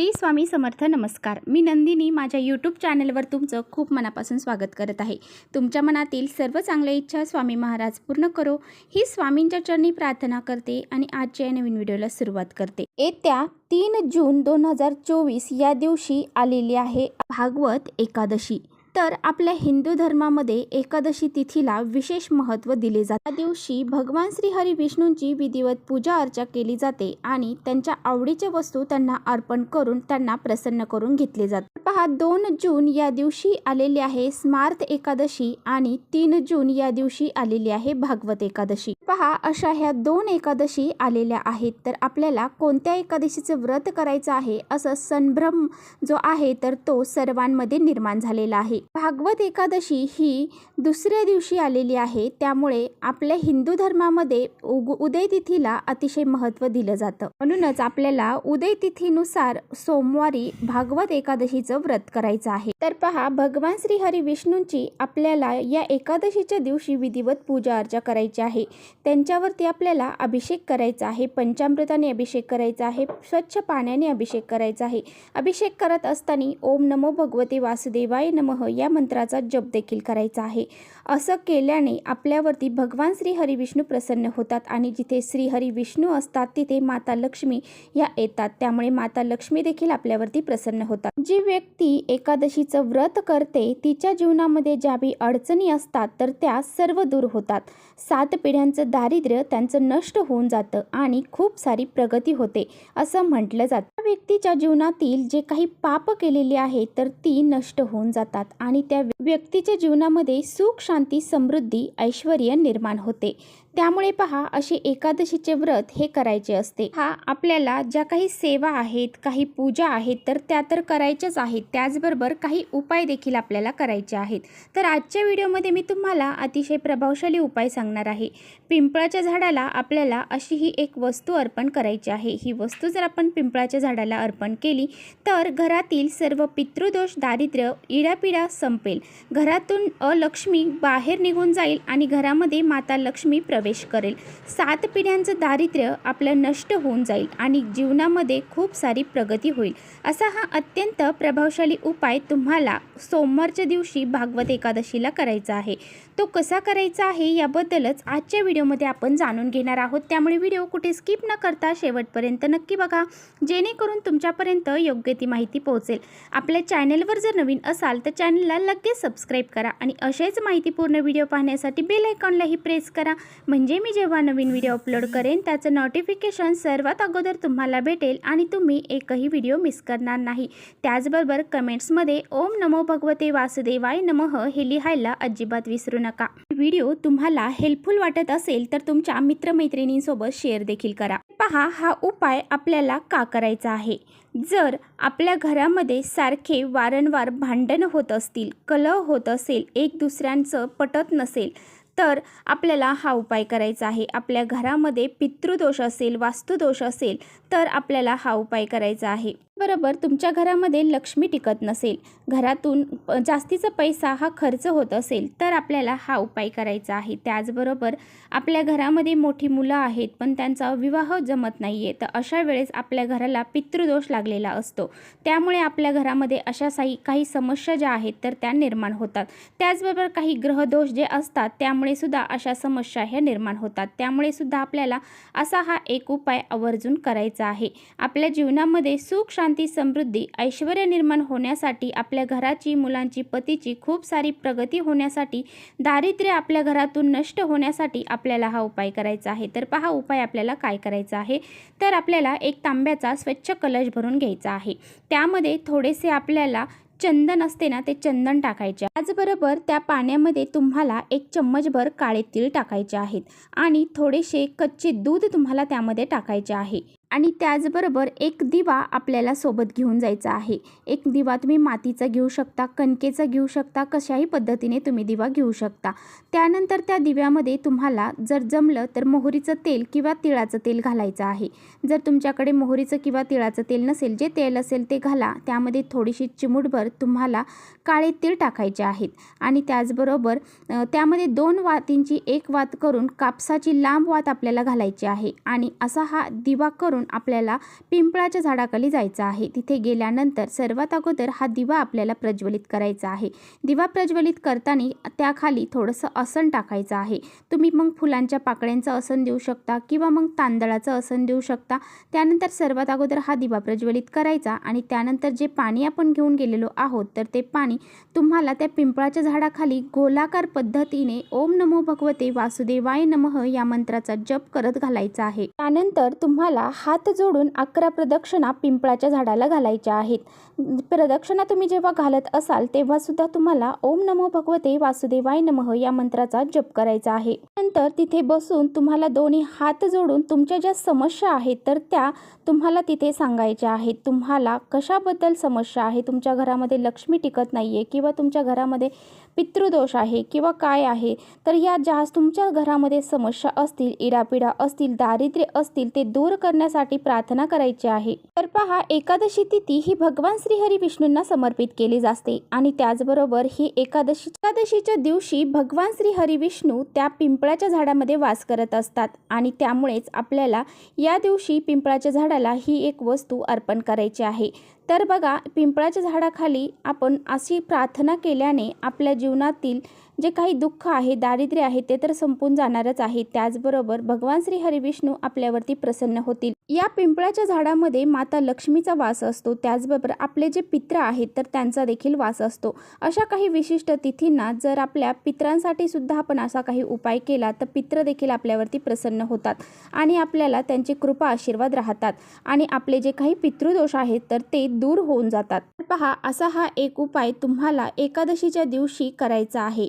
श्री स्वामी समर्थ नमस्कार. मी नंदिनी माझ्या यूट्यूब चॅनलवर तुमचं खूप मनापासून स्वागत करत आहे. तुमच्या मनातील सर्व चांगल्या इच्छा स्वामी महाराज पूर्ण करो. ही स्वामींच्या चरणी प्रार्थना करते आणि आजच्या या नवीन व्हिडिओला सुरुवात करते. येत्या तीन जून दोन हजार चोवीस या दिवशी आलेली आहे भागवत एकादशी. तर आपल्या हिंदू धर्मामध्ये एकादशी तिथीला विशेष महत्त्व दिले जाते. त्या दिवशी भगवान श्री हरी विष्णूंची विधिवत पूजा अर्चा केली जाते आणि त्यांच्या आवडीच्या वस्तू त्यांना अर्पण करून त्यांना प्रसन्न करून घेतले जाते. पहा दोन जून या दिवशी आलेली आहे स्मार्त एकादशी आणि तीन जून या दिवशी आलेली आहे भागवत एकादशी. पहा अशा ह्या दोन एकादशी आलेल्या आहेत तर आपल्याला कोणत्या एकादशीचं व्रत करायचं आहे असं संभ्रम जो आहे तर तो सर्वांमध्ये निर्माण झालेला आहे. भागवत एकादशी ही दुसऱ्या दिवशी आलेली आहे त्यामुळे आपल्या हिंदू धर्मामध्ये उग उदय तिथीला अतिशय महत्त्व दिलं जातं. म्हणूनच आपल्याला उदय तिथीनुसार सोमवारी भागवत एकादशीचं व्रत करायचं आहे. तर पहा भगवान श्री हरी विष्णूंची आपल्याला या एकादशीच्या दिवशी विधिवत पूजा अर्चा करायची आहे. त्यांच्यावरती आपल्याला अभिषेक करायचा आहे. पंचामृताने अभिषेक करायचा आहे. स्वच्छ पाण्याने अभिषेक करायचा आहे. अभिषेक करत असताना ओम नमो भगवते वासुदेवाय नमः या मंत्राचा जप देखील करायचा आहे. असं केल्याने आपल्यावरती भगवान श्री हरी विष्णू प्रसन्न होतात आणि जिथे श्री हरी विष्णू असतात तिथे माता लक्ष्मी या येतात. त्यामुळे माता लक्ष्मी देखील आपल्यावरती प्रसन्न होतात. जी व्यक्ती व्यक्ती एकादशीचं व्रत करते तिच्या जीवनामध्ये ज्या बी अडचणी असतात तर त्या सर्व दूर होतात. सात पिढ्यांचं दारिद्र्य त्यांचं नष्ट होऊन जातं आणि खूप सारी प्रगती होते असं म्हटलं जातं. त्या व्यक्तीच्या जीवनातील जे काही पाप केलेली आहे तर ती नष्ट होऊन जातात आणि त्या व्यक्तीच्या जीवनामध्ये सुख शांती समृद्धी ऐश्वर निर्माण होते. त्यामुळे पहा असे एकादशीचे व्रत हे करायचे असते. हा आपल्याला ज्या काही सेवा आहेत काही पूजा आहेत तर त्या तर करायच्याच आहेत. त्याचबरोबर काही उपाय देखील आपल्याला करायचे आहेत. तर आजच्या व्हिडिओमध्ये मी तुम्हाला अतिशय प्रभावशाली उपाय सांगणार आहे. पिंपळाच्या झाडाला आपल्याला अशी ही एक वस्तू अर्पण करायची आहे. ही वस्तू जर आपण पिंपळाच्या झाडाला अर्पण केली तर घरातील सर्व पितृदोष दारिद्र्य इडापिडा संपेल. घरातून अलक्ष्मी बाहेर निघून जाईल आणि घरामध्ये माता लक्ष्मी प्रवेश करेल. सात पिढ्यांचं दारिद्र्य आपलं नष्ट होऊन जाईल आणि जीवनामध्ये खूप सारी प्रगती होईल. असा हा अत्यंत प्रभावशाली उपाय तुम्हाला सोमवारच्या दिवशी भागवत एकादशीला करायचा आहे. तो कसा करायचा आहे याबद्दलच आजच्या व्हिडिओमध्ये आपण जाणून घेणार आहोत. त्यामुळे व्हिडिओ कुठे स्किप न करता शेवटपर्यंत नक्की बघा. जेणेकरून तुमच्यापर्यंत योग्य ती माहिती पोहोचेल. आपल्या चॅनलवर जर नवीन असाल तर चॅनलला लगेच सबस्क्राईब करा आणि असेच माहितीपूर्ण व्हिडिओ पाहण्यासाठी बेल आयकॉनलाही प्रेस करा. म्हणजे मी जेव्हा नवीन व्हिडिओ अपलोड करेन त्याचं नोटिफिकेशन सर्वात अगोदर तुम्हाला भेटेल आणि तुम्ही एकही व्हिडिओ मिस करणार नाही. त्याचबरोबर कमेंट्समध्ये ओम नमो भगवते वासुदेवाय नमः हे लिहायला अजिबात विसरू नका. व्हिडिओ तुम्हाला हेल्पफुल वाटत असेल तर तुमच्या मित्रमैत्रिणींसोबत शेअर देखील करा. पहा हा उपाय आपल्याला का करायचा आहे? जर आपल्या घरामध्ये सारखे वारंवार भांडण होत असतील कलह होत असेल एक दुसऱ्यांचं पटत नसेल तर आपल्याला हा उपाय करायचा आहे. आपल्या घरामध्ये पितृदोष असेल वास्तुदोष असेल तर आपल्याला हा उपाय करायचा आहे. बरोबर तुमच्या घरामध्ये लक्ष्मी टिकत नसेल घरातून जास्तीचा पैसा हा खर्च होत असेल तर आपल्याला हा उपाय करायचा आहे. त्याचबरोबर आपल्या घरामध्ये मोठी मुलं आहेत पण त्यांचा विवाह जमत नाही आहे तर अशा वेळेस आपल्या घराला पितृदोष लागलेला असतो. त्यामुळे आपल्या घरामध्ये अशा साई काही समस्या ज्या आहेत तर त्या निर्माण होतात. त्याचबरोबर काही ग्रहदोष जे असतात त्यामुळे सुद्धा अशा समस्या ह्या निर्माण होतात. त्यामुळे सुद्धा आपल्याला असा हा एक उपाय आवर्जून करायचा आहे. आपल्या जीवनामध्ये सुख समृद्धी ऐश्वर निर्माण होण्यासाठी आपल्या घराची मुलांची पतीची खूप सारी प्रगती होण्यासाठी दारिद्र्य आपल्या घरातून नष्ट होण्यासाठी आपल्याला हा उपाय करायचा आहे. तर पहा उपाय आपल्याला काय करायचा आहे? तर आपल्याला एक तांब्याचा स्वच्छ कलश भरून घ्यायचा आहे. त्यामध्ये थोडेसे आपल्याला चंदन असते ना ते चंदन टाकायचे. त्याचबरोबर त्या पाण्यामध्ये तुम्हाला एक चम्मचभर काळे तीळ टाकायचे आहेत. आणि थोडेसे कच्चे दूध तुम्हाला त्यामध्ये टाकायचे आहे. आणि त्याचबरोबर एक दिवा आपल्याला सोबत घेऊन जायचा आहे. एक दिवा तुम्ही मातीचा घेऊ शकता कणकेचा घेऊ शकता कशाही पद्धतीने तुम्ही दिवा घेऊ शकता. त्यानंतर त्या दिव्यामध्ये तुम्हाला जर जमलं तर मोहरीचं तेल किंवा तिळाचं तेल घालायचं आहे. जर तुमच्याकडे मोहरीचं किंवा तिळाचं तेल नसेल जे तेल असेल ते घाला. त्यामध्ये थोडीशी चिमूटभर तुम्हाला काळे तीळ टाकायचे आहेत. आणि त्याचबरोबर त्यामध्ये दोन वातींची एक वात करून कापसाची लांब वात आपल्याला घालायची आहे. आणि असा हा दिवा करून करून आपल्याला पिंपळाच्या झाडाखाली जायचं आहे. तिथे गेल्यानंतर सर्वात अगोदर हा दिवा आपल्याला प्रज्वलित करायचा आहे. दिवा प्रज्वलित करताना त्याखाली थोडंसं आसन टाकायचं आहे. तुम्ही मग फुलांच्या पाकळ्यांचं आसन देऊ शकता किंवा मग तांदळाचं आसन देऊ शकता. त्यानंतर सर्वात अगोदर हा दिवा प्रज्वलित करायचा आणि त्यानंतर जे पाणी आपण घेऊन गेलेलो आहोत तर ते पाणी तुम्हाला त्या पिंपळाच्या झाडाखाली गोलाकार पद्धतीने ओम नमो भगवते वासुदेवाय नमः या मंत्राचा जप करत घालायचा आहे. त्यानंतर तुम्हाला हा हात जोडून अकरा प्रदक्षिणा पिंपळाच्या झाडाला घालायच्या आहेत. प्रदक्षिणा तुम्ही जेव्हा घालत असाल तेव्हासुद्धा तुम्हाला ओम नमो भगवते वासुदेवाय नमः या मंत्राचा जप करायचा आहे. नंतर तिथे बसून तुम्हाला दोन्ही हात जोडून तुमच्या ज्या समस्या आहेत तर त्या तुम्हाला तिथे सांगायच्या आहेत. तुम्हाला कशाबद्दल समस्या आहे? तुमच्या घरामध्ये लक्ष्मी टिकत नाही आहे किंवा तुमच्या घरामध्ये पितृदोष आहे किंवा काय आहे? तर या ज्या तुमच्या घरामध्ये समस्या असतील इडापिडा असतील दारिद्र्य असतील ते दूर करण्यासाठी प्रार्थना करायची आहे. तर पहा एकादशी तिथी ही भगवान श्रीहरी विष्णूंना समर्पित केली जाते आणि त्याचबरोबर ही एकादशी एकादशीच्या दिवशी भगवान श्री विष्णू त्या पिंपळाच्या झाडामध्ये वास करत असतात आणि त्यामुळेच आपल्याला या दिवशी पिंपळाच्या झाडाला ही एक वस्तू अर्पण करायची आहे. तर बघा पिंपळाच्या झाडाखाली आपण अशी प्रार्थना केल्याने आपल्या जीवनातील जे काही दुःख आहे दारिद्र्य आहे ते तर संपून जाणारच आहे. त्याचबरोबर भगवान श्री हरिविष्णू आपल्यावरती प्रसन्न होतील. या पिंपळाच्या झाडामध्ये माता लक्ष्मीचा वास असतो. त्याचबरोबर आपले जे पित्र आहेत तर त्यांचा देखील वास असतो. अशा काही विशिष्ट तिथींना जर आपल्या पित्रांसाठी सुद्धा आपण असा काही उपाय केला तर पित्र देखील आपल्यावरती प्रसन्न होतात आणि आपल्याला त्यांची कृपा आशीर्वाद राहतात आणि आपले जे काही पितृदोष आहेत तर ते दूर होऊन जातात. तर पहा असा हा एक उपाय तुम्हाला एकादशीच्या दिवशी करायचा आहे.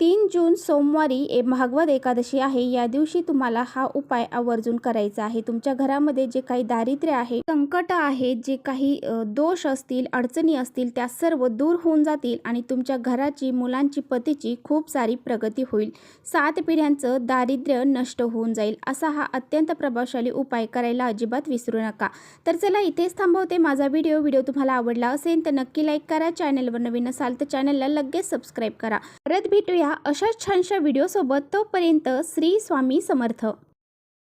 तीन जून सोमवारी ए भागवत एकादशी आहे. या दिवशी तुम्हाला हा उपाय आवर्जून करायचा आहे. तुमच्या घरामध्ये जे काही दारिद्र्य आहे संकट आहे जे काही दोष असतील अडचणी असतील त्या सर्व दूर होऊन जातील आणि तुमच्या घराची मुलांची पतीची खूप सारी प्रगती होईल. सात पिढ्यांचं दारिद्र्य नष्ट होऊन जाईल. असा हा अत्यंत प्रभावशाली उपाय करायला अजिबात विसरू नका. तर चला इथेच थांबवते माझा व्हिडिओ. व्हिडिओ तुम्हाला आवडला असेल तर नक्की लाईक करा. चॅनलवर नवीन असाल तर चॅनलला लगेच सबस्क्राईब करा. परत भेटूया. अशा छानशा व्हिडिओसोबत तोपर्यंत श्री स्वामी समर्थ.